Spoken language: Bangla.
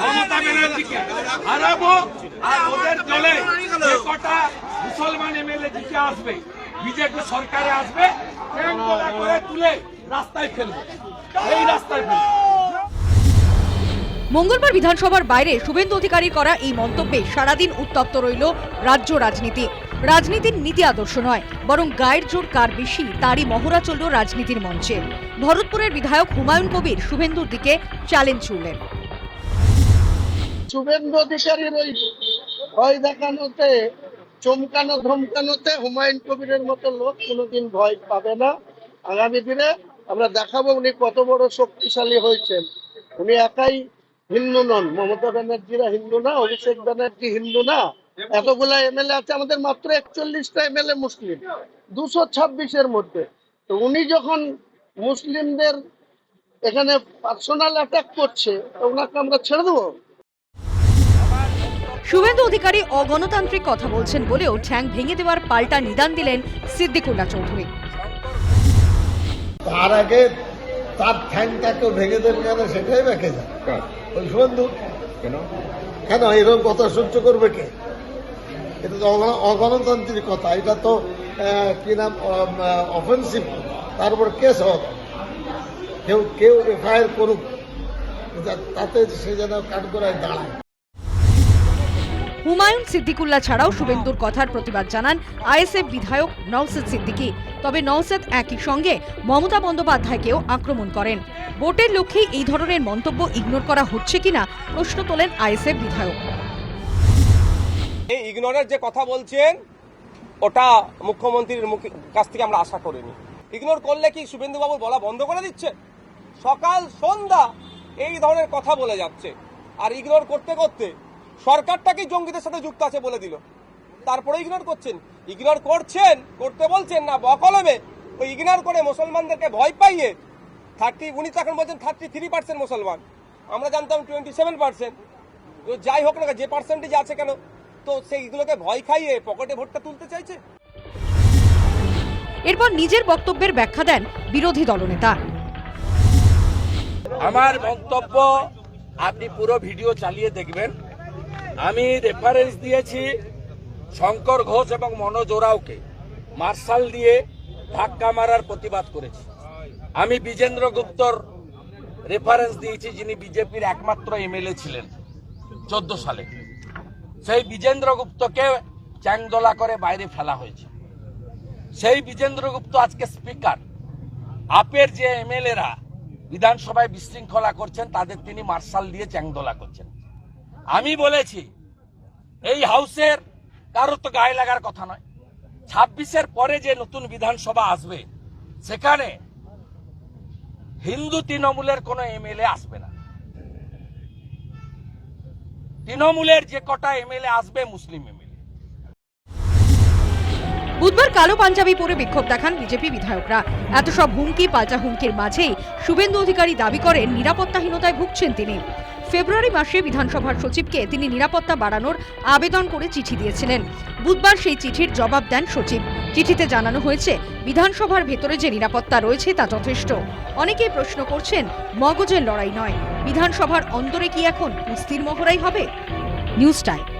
মমতা ব্যানার্জিকে হারাবো আর ওদের দলে কটা মুসলমান এমএলএ জিতে আসবে, বিজেপি সরকারে আসবে করে তুলে রাস্তায় এই রাস্তায় মঙ্গলবার বিধানসভার বাইরে শুভেন্দু অধিকারীর করা এই মন্তব্যে সারাদিন উত্তপ্ত রইল রাজ্য রাজনীতি। রাজনীতির নীতি আদর্শ নয়, বরং গায়ের জোর কার বেশি তারই মহড়া চলল রাজনীতির মঞ্চে। ভরতপুরের বিধায়ক হুমায়ুন কবির শুভেন্দুর দিকে চ্যালেঞ্জ ছুড়লেন। শুভেন্দু অধিকারীর ওই ভয় দেখানোতে, চমকানো, ধমকানোতে হুমায়ুন কবিরের মতো লোক কোনোদিন ভয় পাবে না। আগামী দিনে আমরা দেখাবো উনি কত বড় শক্তিশালী হয়েছেন। উনি একাই হিন্দু নন, মমতা ব্যানার্জিরা হিন্দু না, অভিষেক ব্যানার্জি হিন্দু না। এতগুলা এমএলএ আছে, আমাদের মাত্র একচল্লিশটা এমএলএ মুসলিম, দুশো ছাব্বিশের মধ্যে। তো উনি যখন মুসলিমদের এখানে পার্সোনাল অ্যাটাক করছে ওনাকে আমরা ছেড়ে দেবো? শুভেন্দু অধিকারী অগণতান্ত্রিক কথা বলছেন বলেও ঠ্যাং ভেঙে দেওয়ার পাল্টা নিদান দিলেন সিদ্দিকুল্লাহ চৌধুরী। তার আগে তার ঠ্যাংটা ঠ্যাংটাকে ভেঙে দেবে কেন? সেটাই বেঁকে যায় ওই বন্ধু কেন? কেন? এরকম কথা সহ্য করবে কে? এটা তো অগণতান্ত্রিক কথা। এটা তো কি নাম অফেন্সিভ তারপর কেস হোক কেউ কেউ এফআইআর করুক। তাতে সে যেন কাঠগড়ায় দাঁড়ায়। হুমায়ুন সিদ্দিকুল্লাহ ছাড়াও শুভেন্দুর কথার প্রতিবাদ জানান আইএসএফ বিধায়ক নওসেদ সিদ্দিকী। তবে নওসেদ একই সঙ্গে মমতা বন্দ্যোপাধ্যায়কেও আক্রমণ করেন। ভোটের লক্ষ্যে এই ধরনের মন্তব্য ইগনোর করা হচ্ছে কিনা প্রশ্ন তোলেন আইএসএফ বিধায়ক। এই ইগনোরের যে কথা বলছেন, ওটা মুখ্যমন্ত্রীর মুখ কাছ থেকে আমরা আশা করিনি। ইগনোর করলে কি শুভেন্দুবাবু বলা বন্ধ করে দিচ্ছে? সকাল সন্ধ্যা এই ধরনের কথা বলে যাচ্ছে। আর ইগনোর করতে করতে সরকারটাকেই জঙ্গিদের সাথে যুক্ত আছে বলে দিল। তারপরে ইগনোর করছেন। ইগনোর করছেন করতে বলছেন না বকলমে। ওই ইগনোর করে মুসলমানদেরকে ভয় পাইয়ে থার্টি উনি তো এখন বলছেন থার্টি থ্রি পার্সেন্ট মুসলমান। আমরা জানতাম টোয়েন্টি সেভেন পার্সেন্ট যাই হোক না যে পার্সেন্টেজ আছে কেন? তো সেইগুলোকে ভয় খাইয়ে পকেটে ভোটটা তুলতে চাইছে। এরপর নিজের বক্তব্যের ব্যাখ্যা দেন বিরোধী দলনেতা। আমার বক্তব্য আপনি পুরো ভিডিও চালিয়ে দেখবেন। আমি রেফারেন্স দিয়েছি শঙ্কর ঘোষ এবং মনোজ ওরাওকে। মার্শাল দিয়ে ধাক্কা মারার প্রতিবাদ করেছি। আমি বিজেন্দ্র গুপ্তর রেফারেন্স দিয়েছি, যিনি বিজেপির একমাত্র এমএলএ ছিলেন চোদ্দ সালে। সেই বিজেন্দ্র গুপ্তকে চ্যাংদোলা করে বাইরে ফেলা হয়েছে। সেই বিজেন্দ্র গুপ্ত আজকে স্পিকার আপের যে এমএলএরা বিধানসভায় বিশৃঙ্খলা করছেন, তাদের তিনি মার্শাল দিয়ে চ্যাংদোলা করছেন। আমি বলেছি, এই হাউসের কারও তো গায়ে লাগার কথা নয়। ছাব্বিশের পরে যে নতুন বিধানসভা আসবে, সেখানে হিন্দু তৃণমূলের কোনো এমএলএ আসবে না। তৃণমূলের যে কটা এমএলএ আসবে, মুসলিম এমএলএ। বুধবার কালো পাঞ্জাবি পরে বিক্ষোভ দেখান বিজেপি বিধায়করা। এত সব হুমকি, পাল্টা হুমকির মাঝেই শুভেন্দু অধিকারী দাবি করেন, নিরাপত্তাহীনতায় ভুগছেন তিনি। ফেব্রুয়ারি মাসে বিধানসভার সচিবকে তিনি নিরাপত্তা বাড়ানোর আবেদন করে চিঠি দিয়েছিলেন। বুধবার সেই চিঠির জবাব দেন সচিব। চিঠিতে জানানো হয়েছে, বিধানসভার ভেতরে যে নিরাপত্তা রয়েছে তা যথেষ্ট। অনেকেই প্রশ্ন করছেন, মগজের লড়াই নয়। বিধানসভার অন্তরে কি এখন কুস্তির মহড়াই হবে? News time.